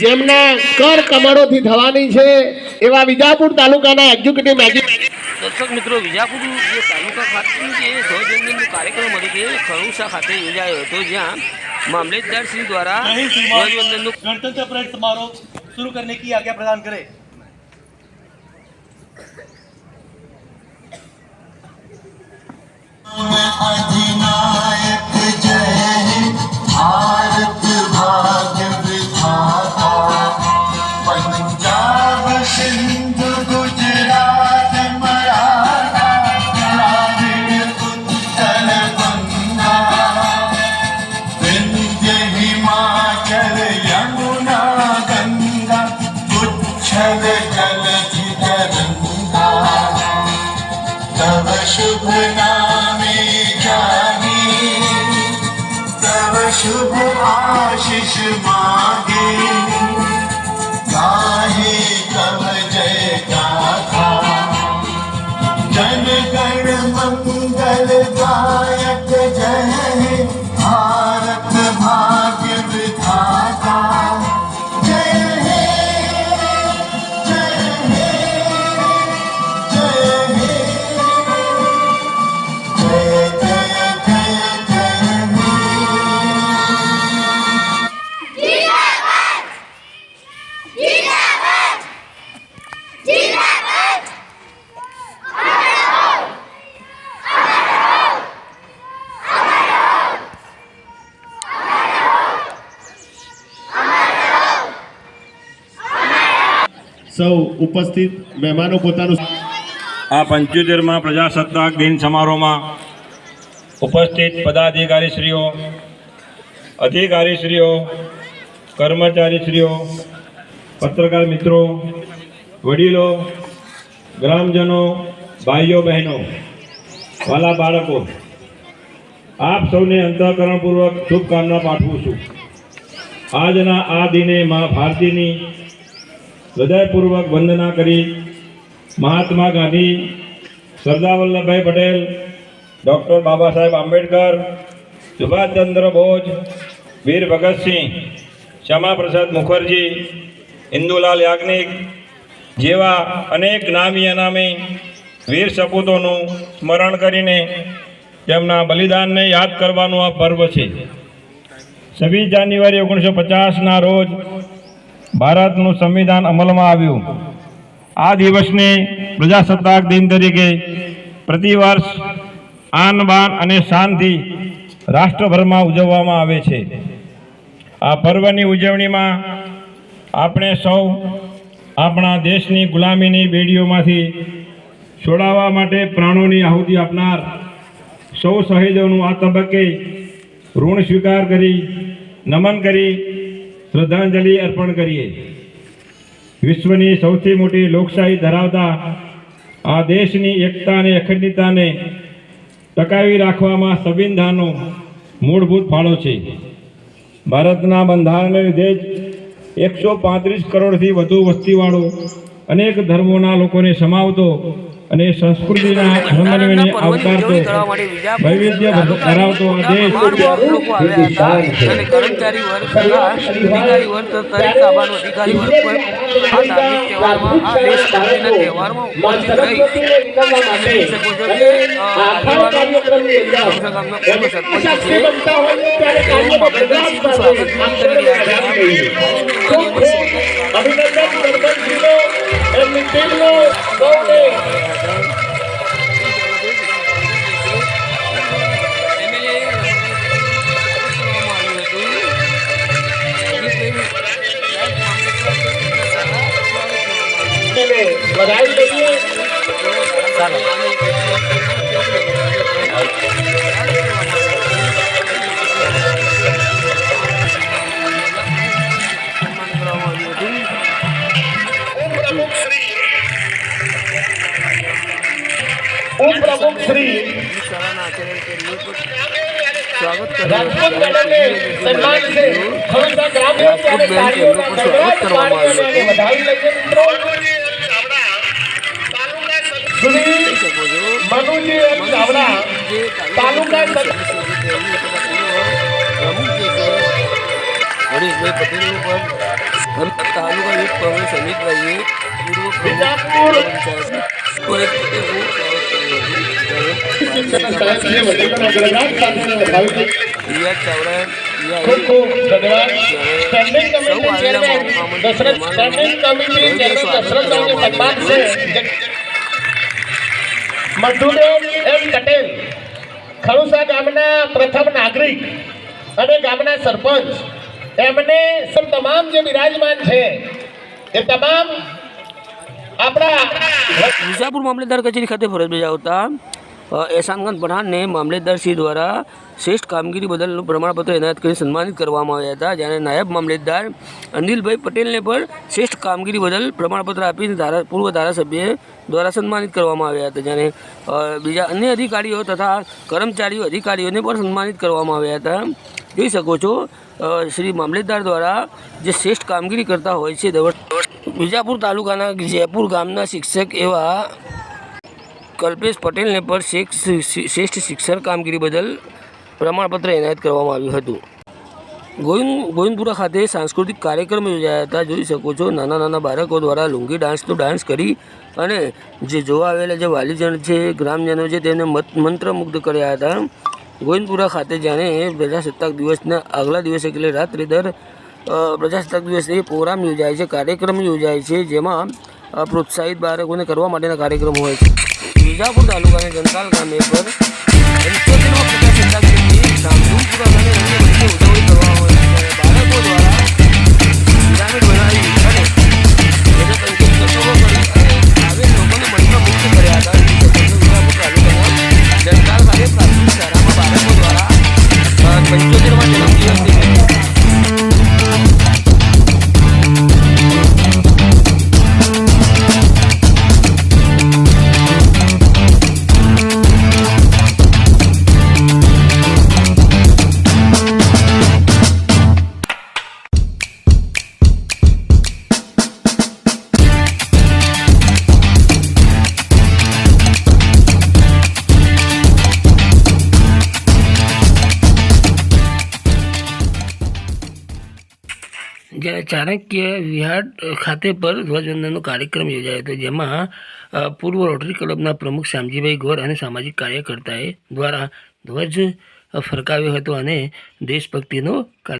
જેમને કર કમળોથી થવાની છે એવા વિજાપુર તાલુકાના એક્ઝિક્યુટિવ મેજિસ્ટ્રેટ દર્શક મિત્રો વિજાપુર જે તાલુકા ખાતે જે કાર્યક્રમ હતો તે ખરૂસા ખાતે યોજાયો હતો જ્યાં મામલતદાર શ્રી દ્વારા ધ્વજવંદનનું ગણતંત્ર પરેડ સમારોહ શરૂ કરને કી આજ્ઞા પ્રદાન કરે? आशिष मा સૌ ઉપસ્થિત મહેમાનો પોતાનું આ પંચોતેરમાં પ્રજાસત્તાક દિન સમારોહમાં ઉપસ્થિત પદાધિકારીશ્રીઓ, અધિકારીશ્રીઓ, કર્મચારીશ્રીઓ, પત્રકાર મિત્રો, વડીલો, ગ્રામજનો, ભાઈઓ, બહેનો, વાલા બાળકો, આપ સૌને અંતઃકરણપૂર્વક શુભકામના પાઠવું છું. આજના આ દિને મા ભારતીની હૃદયપૂર્વક વંદના કરી મહાત્મા ગાંધી, સરદાર વલ્લભભાઈ પટેલ, ડૉક્ટર બાબા સાહેબ આંબેડકર, સુભાષચંદ્ર બોઝ, વીર ભગતસિંહ શ્યામાપ્રસાદ મુખર્જી, ઇન્દુલાલ યાજ્ઞિક જેવા અનેક નામી અનામી વીર સપૂતોનું સ્મરણ કરીને તેમના બલિદાનને યાદ કરવાનું આ પર્વ છે. છવ્વીસ જાન્યુઆરી ઓગણીસો પચાસના રોજ ભારતનું સંવિધાન અમલમાં આવ્યું. આ દિવસને પ્રજાસત્તાક દિન તરીકે પ્રતિવર્ષ આન, બાન અને શાનથી રાષ્ટ્રભરમાં ઉજવવામાં આવે છે. આ પર્વની ઉજવણીમાં આપણે સૌ આપણા દેશની ગુલામીની બેડીઓમાંથી છોડાવવા માટે પ્રાણોની આહુતિ આપનાર સૌ શહીદોનું આ તબક્કે ઋણ સ્વીકાર કરી, નમન કરી શ્રદ્ધાંજલિ અર્પણ કરીએ. વિશ્વની સૌથી મોટી લોકશાહી ધરાવતા આ દેશની એકતા અને અખંડિતતાને ટકાવી રાખવામાં સંવિધાનનો મૂળભૂત ફાળો છે. ભારતના બંધારણને લીધે જ એકસો પાંત્રીસ કરોડથી વધુ વસ્તીવાળો અનેક ધર્મોના લોકોને સમાવતો અને સંસ્કૃતિના સમન્વયને આવકારતો વૈવિધ્ય ધરાવતો આ દેશ લોકો આવ્યા હતા અને કર્મચારી વર્ગ અધિકારી વર્ગ તરીકે દરેક અધિકારી વર્ગ પણ આ ધાર્મિક તહેવારમાં આ દેશ ભક્તિના તહેવારમાં ઉપસ્થિત રહી તમે જોઈ શકો છો કે ગામના ગામના પૂર્વ સરપંચ છે તેઓ મામલતદાર સ્વાગત કરી રહ્યા છે ટીમનો સૌને વધાવી લઈએ ઉપપ્રમુખ શ્રી રાજકોટ મેડમને સન્માન છે ખરુસા ગ્રામ્ય ત્યારે કાર્યોના સર્વાત પાણીઓને વધાવી લઈએ મિત્રો શ્રી મનુજી એમ ચાવડા તાલુકા જે પટેલ પર તાલુકા યુથ કોંગ્રેસ અમિતભાઈએ પૂર્વ વિજાપુર. દશરથ સ્ટેન્ડિંગ છે મધુદેવ એમ પટેલ ખડુસા ગામના પ્રથમ નાગરિક અને ગામના સરપંચ એમને તમામ જે બિરાજમાન છે એ તમામ વિજાપુર મામલેદાર કચેરી ખાતે ફરજ બજાવતા અ, એહસાન ખાન પઠાણને મામલેદારશ્રી દ્વારા શ્રેષ્ઠ કામગીરી બદલનું પ્રમાણપત્ર એનાયત કરી સન્માનિત કરવામાં આવ્યા હતા જ્યારે નાયબ મામલેદાર અનિલભાઈ પટેલને પણ શ્રેષ્ઠ કામગીરી બદલ પ્રમાણપત્ર આપીને ધારા પૂર્વ ધારાસભ્ય દ્વારા સન્માનિત કરવામાં આવ્યા હતા જ્યારે બીજા અન્ય અધિકારીઓ તથા કર્મચારીઓ અધિકારીઓને પણ સન્માનિત કરવામાં આવ્યા હતા. જોઈ શકો છો શ્રી મામલેદાર દ્વારા જે શ્રેષ્ઠ કામગીરી કરતા હોય છે વિજાપુર તાલુકાના જયપુર ગામના શિક્ષક એવા કલ્પેશ પટેલને શેખ- શ્રેષ્ઠ શિક્ષણ કામગીરી બદલ પ્રમાણપત્ર એનાયત કરવામાં આવ્યું હતું. ગોવિંદ, ગોવિંદપુરા ખાતે સાંસ્કૃતિક કાર્યક્રમ યોજાયા હતા. જોઈ શકો છો, નાના નાના બાળકો દ્વારા લુંગી ડાન્સનો ડાન્સ કરી અને જે જોવા આવેલા જે વાલીજન છે, ગ્રામજનો છે, તેમને મત, મંત્રમુગ્ધ કર્યા હતા. ગોવિંદપુરા ખાતે જાણે પ્રજાસત્તાક દિવસના આગલા દિવસે એટલે રાત્રે દર પ્રજાસત્તાક દિવસે પ્રોગ્રામ યોજાય છે, કાર્યક્રમ યોજાય છે, જેમાં પ્રોત્સાહિત બાળકોને કરવા માટેના કાર્યક્રમો હોય છે. વિજાપુર તાલુકાના જનતાલ ગામે પર પ્રજાસત્તાક દિવસની ઉજવણી કરવામાં આવે છે બાળકો દ્વારા જ્યારે ચાણક્ય વિહાર ખાતે પર ધ્વજવંદનનો કાર્યક્રમ યોજાયો હતો, જેમાં પૂર્વ રોટરી ક્લબના પ્રમુખ શ્યામજીભાઈ ગોર અને સામાજિક કાર્યકર્તાએ દ્વારા ધ્વજ ફરકાવ્યો હતો અને દેશભક્તિનો